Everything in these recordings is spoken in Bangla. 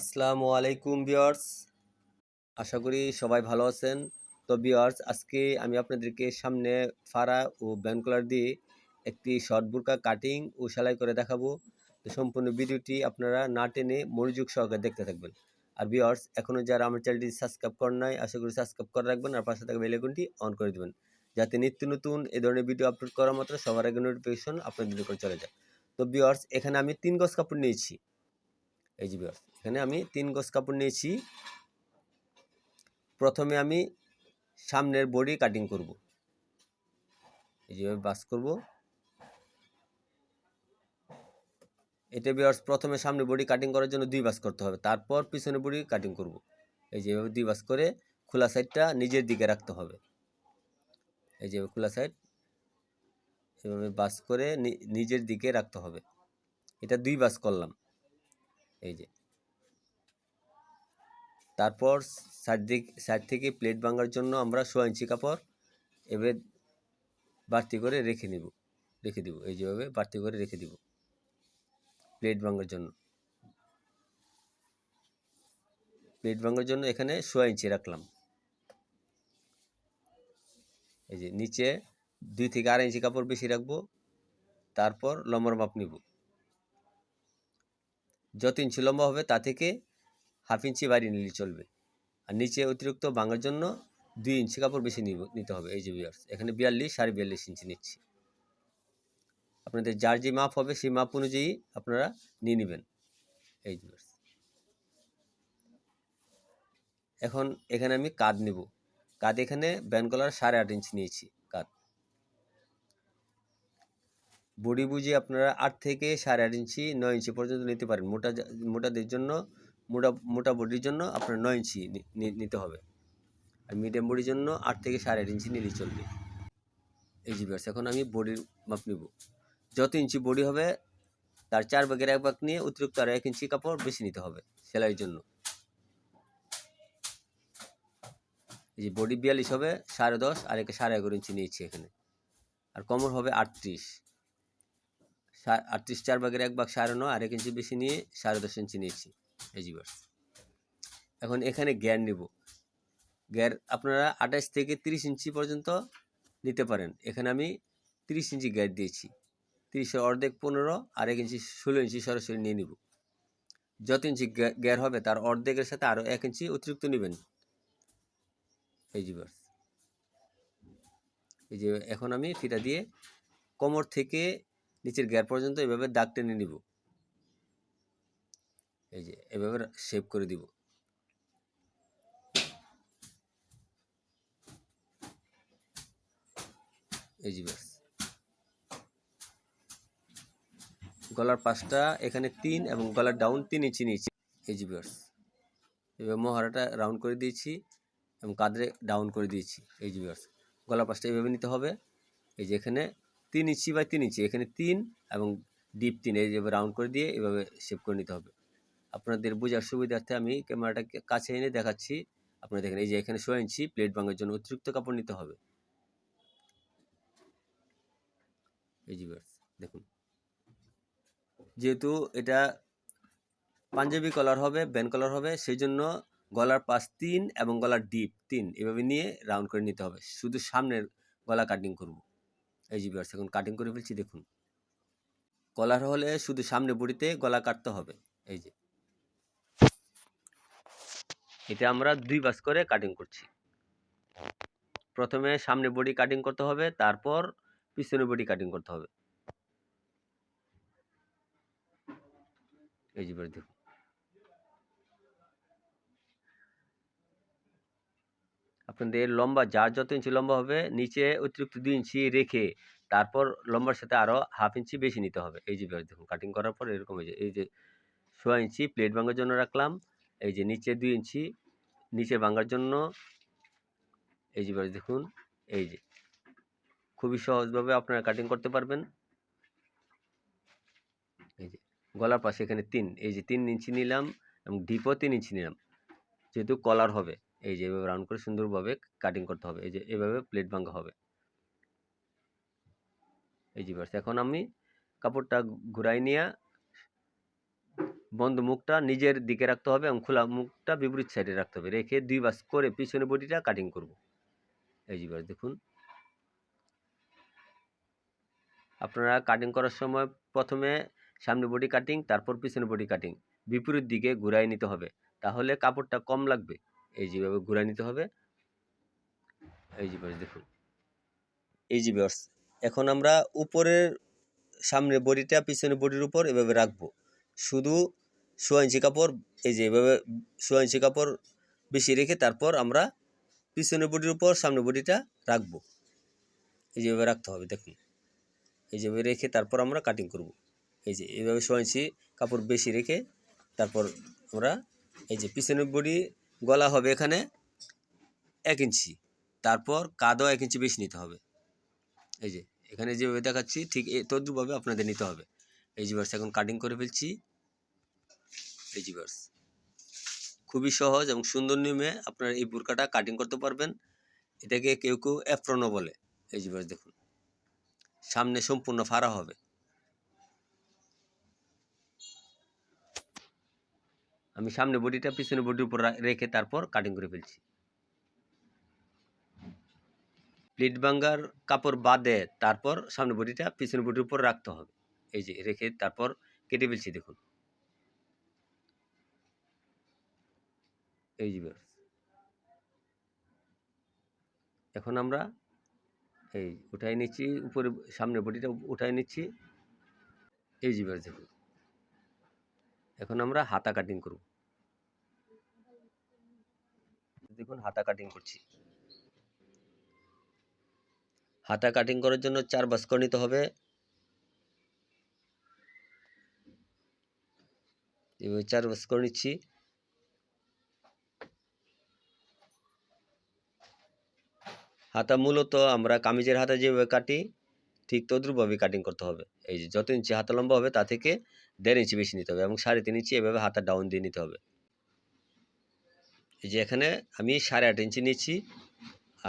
আসসালামু আলাইকুম বিয়ার্স আশা করি সবাই ভালো আছেন। তো বিয়ার্স আজকে আমি আপনাদেরকে সামনে ফাড়া ও ব্যান্ড কলার দিয়ে একটি শর্ট বুরকা কাটিং ও সেলাই করে দেখাবো। তো সম্পূর্ণ ভিডিওটি আপনারা না টেনে মনোযোগ সহকারে দেখতে থাকবেন। আর বিয়ার্স এখনও যারা আমার চ্যানেলটি সাবস্ক্রাইব করেন নাই, আশা করি সাবস্ক্রাইব করে রাখবেন আর পাশে থাকা বেলাইকনটি অন করে দেবেন। যাতে নিত্য নতুন এ ধরনের ভিডিও আপলোড করার মাত্র সবার আগে নোটিফিকেশন আপনাদের নিকট চলে যায়। তো বিয়ার্স এখানে আমি তিন গজ কাপড় নিয়েছি। এই যে বিয়ার্স এখানে আমি তিন গজ কাপড় নিয়েছি। প্রথমে আমি সামনের বডি কাটিং করব। এই যেভাবে বাস করব। এটা বিয়ার্স, প্রথমে সামনে বডি কাটিং করার জন্য দুই বাস করতে হবে। তারপর পিছনে বডি কাটিং করব। এই যেভাবে দুই বাস করে খোলা সাইডটা নিজের দিকে রাখতে হবে। এই যে খোলা সাইড এভাবে বাস করে নিজের দিকে রাখতে হবে। এটা দুই বাস করলাম। এই যে তারপর সাইড দিক, সাইড থেকে প্লেট ভাঙার জন্য আমরা সোয়া ইঞ্চি কাপড় এবার বাড়তি করে রেখে নিব, রেখে দিব, এই যেভাবে বাড়তি করে রেখে দিব প্লেট ভাঙার জন্য। প্লেট ভাঙার জন্য এখানে সোয়া ইঞ্চি রাখলাম। এই যে নিচে দুই থেকে আড়াই ইঞ্চি কাপড় বেশি রাখব, তারপর লম্বর মাপ নিব। যত ইঞ্চি লম্বা হবে তা থেকে হাফ ইঞ্চি বাড়িয়ে নিলে চলবে। আর নিচে অতিরিক্ত ভাঙার জন্য দুই ইঞ্চি কাপড় বেশি নিতে হবে, এই যে বিয়ার্স এখানে বিয়াল্লিশ সাড়ে বিয়াল্লিশ ইঞ্চি নিচ্ছি। আপনাদের যার যে মাপ হবে, সেই মাপ অনুযায়ী আপনারা নিয়ে নেবেন, এই যে এখন এখানে আমি কাঁধ নিব। কাদ এখানে ব্যান কলার সাড়ে আট ইঞ্চি নিয়েছি কাদ বডি বুঝে আপনারা আট থেকে সাড়ে আট ইঞ্চি, নয় ইঞ্চি পর্যন্ত নিতে পারেন। মোটা মোটাদের জন্য মোটা মোটা বডির জন্য আপনার নয় ইঞ্চি নিতে হবে। আর মিডিয়াম বডির জন্য আট থেকে সাড়ে আট ইঞ্চি নিলেই চলবে। এই জি বিয়ার্স এখন আমি বডির মাপ নিব। যত ইঞ্চি বডি হবে, তার চার ভাগের এক ভাগ নিয়ে অতিরিক্ত আর এক ইঞ্চি কাপড় বেশি নিতে হবে সেলাইয়ের জন্য। এই যে বডি বিয়াল্লিশ হবে, সাড়ে দশ, আর একে সাড়ে এগারো ইঞ্চি নিয়েছি এখানে। আর কমর হবে আটত্রিশ। আটত্রিশ চার ভাগের এক ভাগ সাড়ে নয়, আর এক ইঞ্চি বেশি নিয়ে সাড়ে দশ ইঞ্চি নিয়েছি। এই জিবার্স এখন এখানে গ্যার নিব। গ্যার আপনারা আঠাশ থেকে তিরিশ ইঞ্চি পর্যন্ত নিতে পারেন। এখানে আমি তিরিশ ইঞ্চি গ্যার দিয়েছি। তিরিশের অর্ধেক পনেরো, আর এক ইঞ্চি ষোলো ইঞ্চি সরাসরি নিয়ে নিব। যত ইঞ্চি গ্যার হবে তার অর্ধেকের সাথে আরও এক ইঞ্চি অতিরিক্ত নেবেন। এই জিবার্স এই যে এখন আমি ফিতা দিয়ে কোমর থেকে নিচের গ্যার পর্যন্ত এভাবে দাগ টেনে নিব। এই যে, এভাবে শেপ করে দিব। এই যে ব্যাস। গলার পাশটা এখানে তিন এবং গলার ডাউন তিন ইঞ্চি নিয়েছি। এই যে ব্যাস। এবার মহারাটা রাউন্ড করে দিয়েছি এবং কাঁধে ডাউন করে দিয়েছি। এই যে ব্যাস। গলার পাশটা এভাবে নিতে হবে। এই যে এখানে তিন ইঞ্চি বাই তিন ইঞ্চি, এখানে তিন এবং ডিপ তিন, এই যেভাবে রাউন্ড করে দিয়ে এভাবে শেপ করে নিতে হবে। আপনাদের বোঝার সুবিধার্থে আমি ক্যামেরাটাকে কাছে এনে দেখাচ্ছি। আপনারা দেখেন, এই যে এখানে শো ইঞ্চি প্লেট ভাঙার জন্য অতিরিক্ত কাপড় নিতে হবে। এই যে দেখুন। যেহেতু এটা পাঞ্জাবি কলার হবে ব্যান কলার হবে সেই জন্য গলার পাশ তিন এবং গলার ডিপ তিন। এভাবে নিয়ে রাউন্ড করে নিতে হবে। শুধু সামনের গলা কাটিং করব। এই বিয়ার্স এখন কাটিং করে ফেলছি, দেখুন। কলার হলে শুধু সামনে বড়িতে গলা কাটতে হবে। এই যে। এটা আমরা দুই বাস করে কাটিং করছি। প্রথমে সামনে বডি কাটিং করতে হবে, তারপর পিছনে বডি কাটিং করতে হবে। এই যে দেখুন। আপনাদের লম্বা, যার যত ইঞ্চি লম্বা হবে, নিচে অতিরিক্ত দুই ইঞ্চি রেখে তারপর লম্বার সাথে আরও হাফ ইঞ্চি বেশি নিতে হবে। এই যে দেখুন কাটিং করার পর এরকম এই যে এই যে সোয়া ইঞ্চি প্লেট ভাঙার জন্য রাখলাম। এই যে নিচে দুই ইঞ্চি নিচে ভাঙার জন্য এই যে দেখুন, এই যে। খুবই সহজভাবে আপনারা কাটিং করতে পারবেন। এই যে, গলার পাশে এখানে তিন, এই যে তিন ইঞ্চি নিলাম এবং ডিপও তিন ইঞ্চি নিলাম। যেহেতু কলার হবে, এই যে এভাবে রাউন্ড করে সুন্দরভাবে কাটিং করতে হবে, এই যে এভাবে প্লেট ভাঙা হবে। এই যে এখন আমি কাপড়টা ঘুরাই নিয়ে বন্ধ মুখটা নিজের দিকে রাখতে হবে এবং খোলা মুখটা বিপরীত সাইডে রাখতে হবে। রেখে দুই বাস করে পিছনে বডিটা কাটিং করব। এই যে দেখুন। আপনারা কাটিং করার সময় প্রথমে সামনে বডি কাটিং তারপর পিছনে বডি কাটিং বিপরীত দিকে ঘুরাই নিতে হবে। তাহলে কাপড়টা কম লাগবে। এই যেভাবে ঘুরাই নিতে হবে। এই যে দেখুন। এই যে এখন আমরা উপরের সামনে বডিটা পিছনে বডির উপর এভাবে রাখব। শুধু সোয়া ইঞ্চি কাপড় এই যে এভাবে সোয়া ইঞ্চি কাপড় বেশি রেখে তারপর আমরা পিছনের বডির উপর সামনে বডিটা রাখব। এই যেভাবে রাখতে হবে, দেখুন। এই যেভাবে রেখে তারপর আমরা কাটিং করব। এই যে এইভাবে সোয়া ইঞ্চি কাপড় বেশি রেখে তারপর আমরা এই যে পিছনের বডি গলা হবে এখানে এক ইঞ্চি। তারপর কাদও এক ইঞ্চি বেশি নিতে হবে। এই যে এখানে যেভাবে দেখাচ্ছি ঠিক তদ্রুপভাবে আপনাদের নিতে হবে। এই যে এখন কাটিং করে ফেলছি। এই খুবই সহজ এবং সুন্দর নিয়মে আপনারা এই বুরকাটা কাটিং করতে পারবেন। এটাকে কেউ কেউ অ্যাফ্রনও বলে। এই দেখুন। সামনে সম্পূর্ণ ফাড়া হবে। আমি সামনে বডিটা পিছনে বডির উপর রেখে তারপর কাটিং করে ফেলছি। প্লিট ভাঙ্গার কাপড় বাদে তারপর সামনে বডিটা পিছনে বডির উপর রাখতে হবে। এই যে রেখে তারপর কেটে ফেলছি, দেখুন। এই viewers। এখন আমরা এই উঠাই নিচ্ছি, উপরে, সামনে বডিটা উঠাই নিচ্ছি। এই viewers দেখুন। এখন আমরা হাতা কাটিং করব। দেখুন, হাতা কাটিং করছি। হাতা কাটিং করার জন্য চার বাস্কর নিতে হবে। এভাবে চার বাস্কর নিচ্ছি। হাতা মূলত আমরা কামিজের হাতা যেভাবে কাটি, ঠিক তদ্রুপভাবে কাটিং করতে হবে। এই যে যত ইঞ্চি হাতা লম্বা হবে, তা থেকে দেড় ইঞ্চি বেশি নিতে হবে এবং সাড়ে তিন ইঞ্চি এভাবে হাতা ডাউন দিয়ে নিতে হবে। এই যে এখানে আমি সাড়ে আট ইঞ্চি নিচ্ছি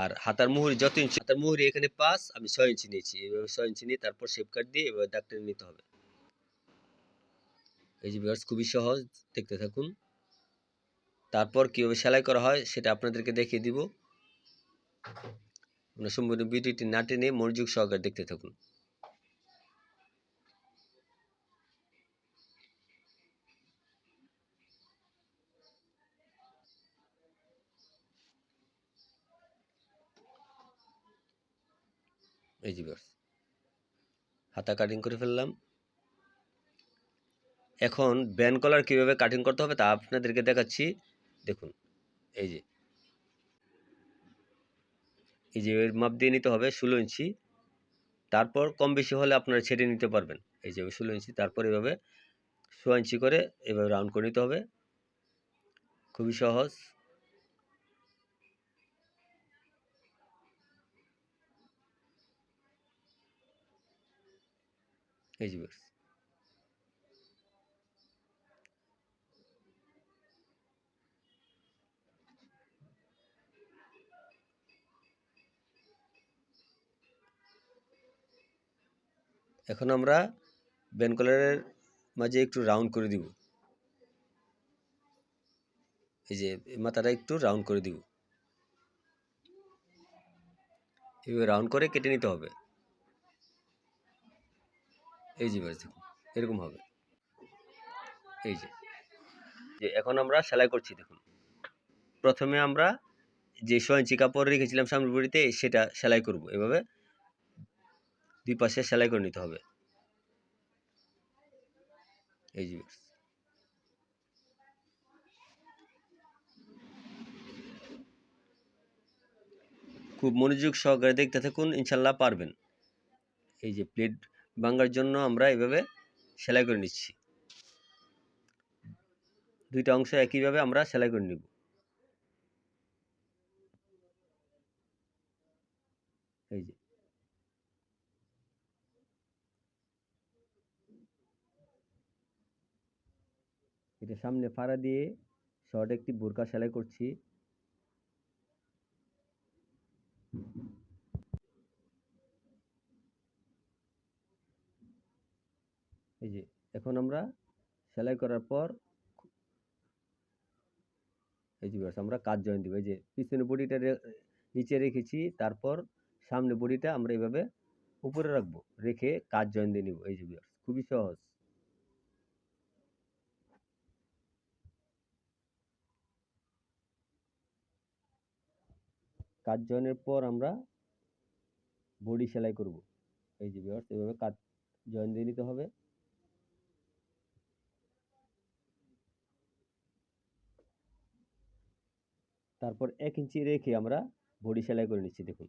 আর হাতার মুহুরি যত ইঞ্চি, হাতার মুহুরি এখানে পাঁচ, আমি ছয় ইঞ্চি নিয়েছি। এভাবে ছয় ইঞ্চি নিয়ে তারপর শেপ কাট দিয়ে এভাবে দাগ টেনে নিতে হবে। এই যে বিয়ার্স খুবই সহজ, দেখতে থাকুন। তারপর কীভাবে সেলাই করা হয়, সেটা আপনাদেরকে দেখিয়ে দিব। আপনারা সম্পূর্ণ ভিডিওটি না টেনে মনোযোগ সহকারে দেখতে থাকুন। এই যে হাতা কাটিং করে ফেললাম। এখন ব্যান কলার কীভাবে কাটিং করতে হবে তা আপনাদেরকে দেখাচ্ছি। দেখুন, এই যে এই যে এর মাপ দিয়ে নিতে হবে ষোলো ইঞ্চি। তারপর কম বেশি হলে আপনারা ছেড়ে নিতে পারবেন। এই যে ষোলো ইঞ্চি, তারপর এভাবে ষোলো ইঞ্চি করে এভাবে রাউন্ড করে নিতে হবে। খুবই সহজ। এই যে এখন আমরা ব্যান কলারের মাঝে একটু রাউন্ড করে দিব। এই যে মাথাটা একটু রাউন্ড করে দিব। এভাবে রাউন্ড করে কেটে নিতে হবে। এই যে বাস দেখুন, এরকম হবে। এই যে। যে, এখন আমরা সেলাই করছি, দেখুন। প্রথমে আমরা যে ছ ইঞ্চি কাপড় রেখেছিলাম সামনের বড়িতে, সেটা সেলাই করব। এভাবে দুই পাশে সেলাই করে নিতে হবে। এই যে খুব মনোযোগ সহকারে দেখতে থাকুন, ইনশাল্লাহ পারবেন। এই যে প্লেট ভাঙার জন্য আমরা এভাবে সেলাই করে নিচ্ছি। দুইটা অংশ একইভাবে আমরা সেলাই করে নিব এই যে এটা সামনে ফাড়া দিয়ে শর্ট একটি বোরকা সেলাই করছি। এই যে, এখন আমরা সেলাই করার পর এই যে আমরা কাজ জয়েন দিব। এই যে, পিছনে বডিটা নিচে রেখেছি, তারপর সামনে বডিটা আমরা এইভাবে উপরে রাখব, রেখে কাজ জয়েন দিয়ে নিব। এই যে খুবই সহজ। কাজ জয়েনের পর আমরা বডি সেলাই করব। এই যে ভিউয়ার্স এভাবে কাজ জয়েন দিয়ে নিতে হবে। তারপর এক ইঞ্চি রেখে আমরা বডি সেলাই করে নিচ্ছি দেখুন।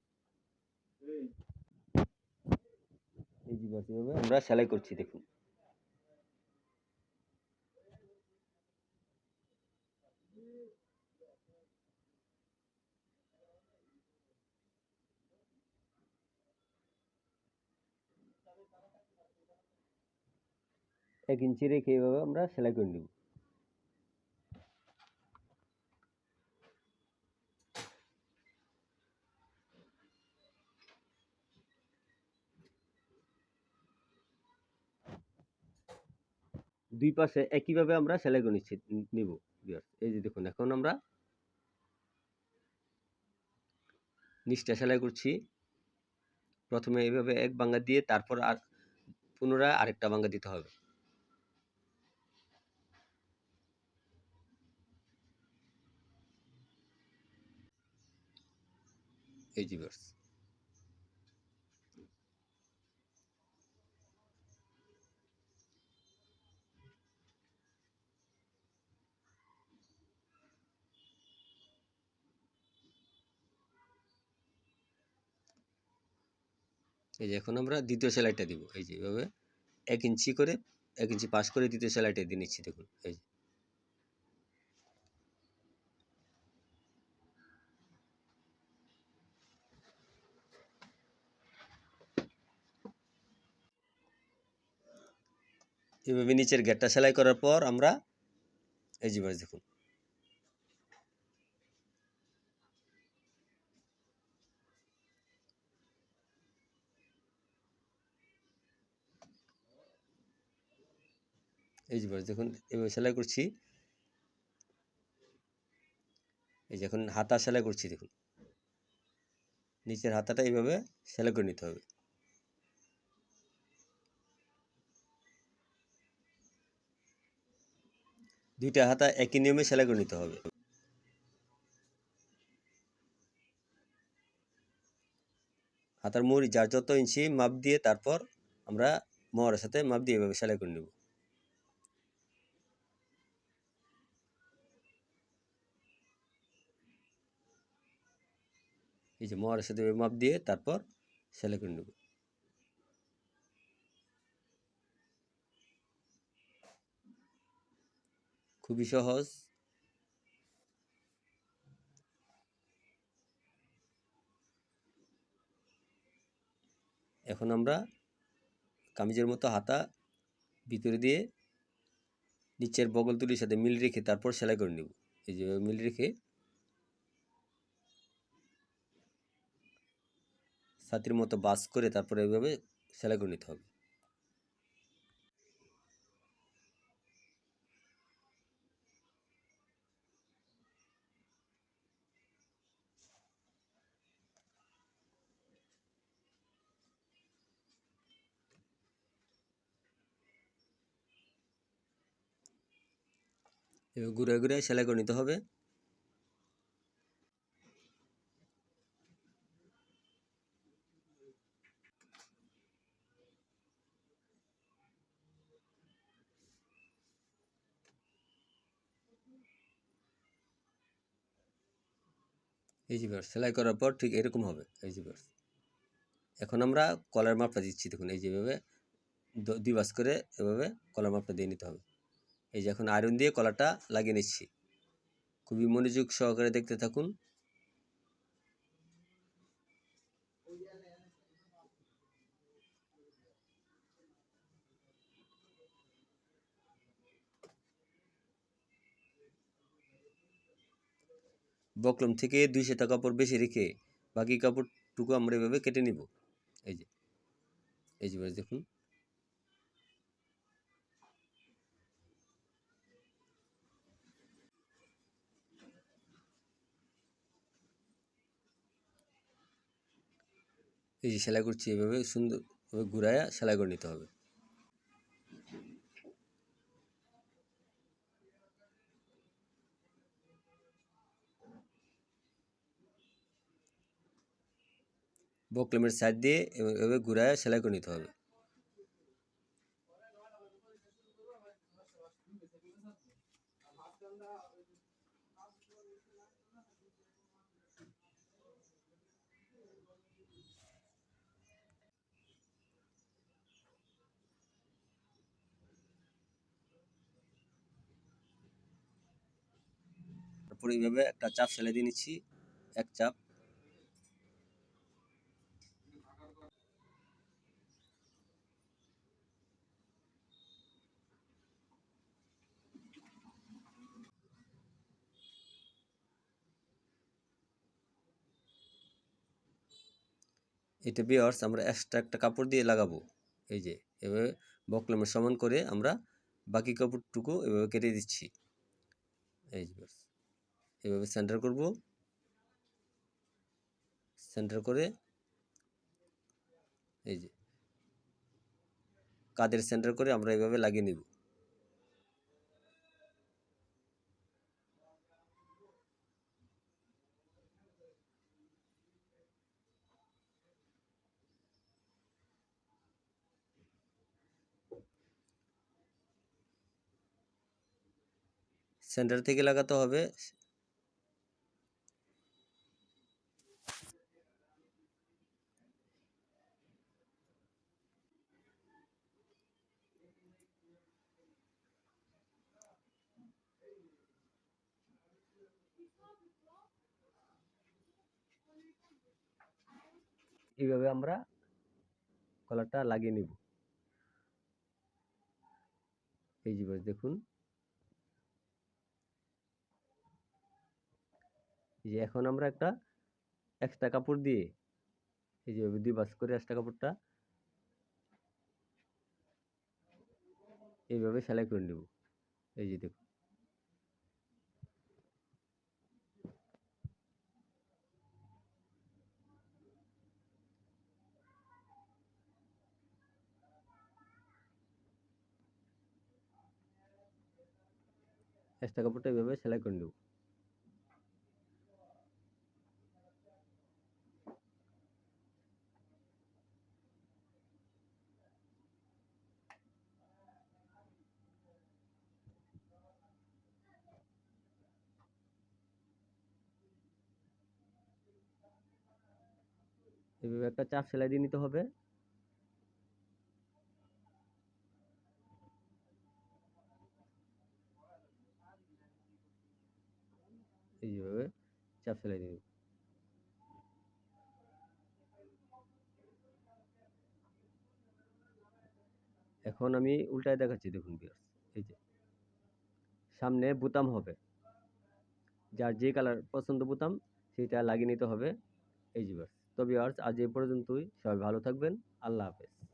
এই যে viewers, এভাবে আমরা সেলাই করছি দেখুন। এক ইঞ্চি রেখে এভাবে আমরা সেলাই করে নিব। দুই পাশে একইভাবে আমরা সেলাই করে নিচ্ছি নিব। এই যে দেখুন, এখন আমরা নিচটা সেলাই করছি। প্রথমে এইভাবে এক বাঙ্গা দিয়ে তারপর আর পুনরায় আরেকটা বাঙ্গা দিতে হবে। যে এই যে এখন আমরা দ্বিতীয় সেলাইটা দিব। এই যে এভাবে এক ইঞ্চি করে, এক ইঞ্চি পাস করে দ্বিতীয় সেলাইটা দিয়ে নিচ্ছি, দেখুন। এই যে এভাবে নিচের গেটটা সেলাই করার পর আমরা এই যে দেখুন। এই যে দেখুন, এভাবে সেলাই করছি। এই যে এখন হাতা সেলাই করছি দেখুন। নিচের হাতাটা এইভাবে সেলাই করে নিতে হবে। দুইটা হাতা একই নিয়মে সেলাই করে নিতে হবে। হাতার মুড়ি যার যত ইঞ্চি মাপ দিয়ে তারপর আমরা মোহরের সাথে মাপ দিয়ে এভাবে সেলাই করে নেব। এই যে মোহরের সাথে মাপ দিয়ে তারপর সেলাই করে নেব। খুবই সহজ। এখন আমরা কামিজের মতো হাতা ভিতরে দিয়ে নিচের বগল তুলির সাথে মিল রেখে তারপর সেলাই করে নেব। এই যে মিল রেখে ছাতির মতো বাস করে তারপরে এইভাবে সেলাই করে নিতে হবে। ঘুরে ঘুরে সেলাই করে নিতে হবে। এই যে ভার্স সেলাই করার পর ঠিক এরকম হবে। এই যে ভার্স এখন আমরা কলার মাপটা দিচ্ছি, দেখুন, এই যেভাবে দুই বাস করে এভাবে কলার মাপটা দিয়ে নিতে হবে। এই যে এখন আয়রন দিয়ে কলাটা লাগিয়ে নিচ্ছি। খুবই মনোযোগ সহকারে দেখতে থাকুন। বকলম থেকে দুই সেটা কাপড় বেশি রেখে বাকি কাপড়টুকু আমরা এভাবে কেটে নিব। এই যে এই যে দেখুন। এই যে সেলাই করছি এভাবে সুন্দরভাবে ঘুরাইয়া সেলাই করে নিতে হবে। বকলেমের সাইড দিয়ে এভাবে ঘুরাইয়া সেলাই করে নিতে হবে। তারপরে এইভাবে একটা চাপ সেলাই দিয়ে নিচ্ছি, এক চাপ। এটা বিয়ার্স আমরা এক্সট্রা একটা কাপড় দিয়ে লাগাবো। এই যে, এভাবে বকলমের সমান করে আমরা বাকি কাপড়টুকু এভাবে কেটে দিচ্ছি। এই যে এভাবে সেন্টার করব। সেন্টার করে এই যে কাদের সেন্টার করে আমরা এভাবে লাগিয়ে নিব। সেন্টার থেকে লাগাতে হবে। এইভাবে আমরা কলারটা লাগিয়ে নিব। এই যে দেখুন। যে এখন আমরা একটা এক্সট্রা কাপড় দিয়ে এই যে দুই বাস করে এক্সট্রা কাপড়টা এইভাবে সেলাই করে নেব। এই যে দেখুন। এক্সট্রা কাপড়টা এইভাবে সেলাই করে নেব। এভাবে একটা চাপ সেলাই দিয়ে নিতে হবে এইভাবে চাপ সেলাই দিয়ে এখন আমি উল্টায় দেখাচ্ছি দেখুন viewers, এই যে। সামনে বোতাম হবে। যার যে কালার পছন্দ বোতাম সেটা লাগিয়ে নিতে হবে। এই যে viewers। তো আজ এই পর্যন্তই। সবাই ভালো থাকবেন। আল্লাহ হাফেজ।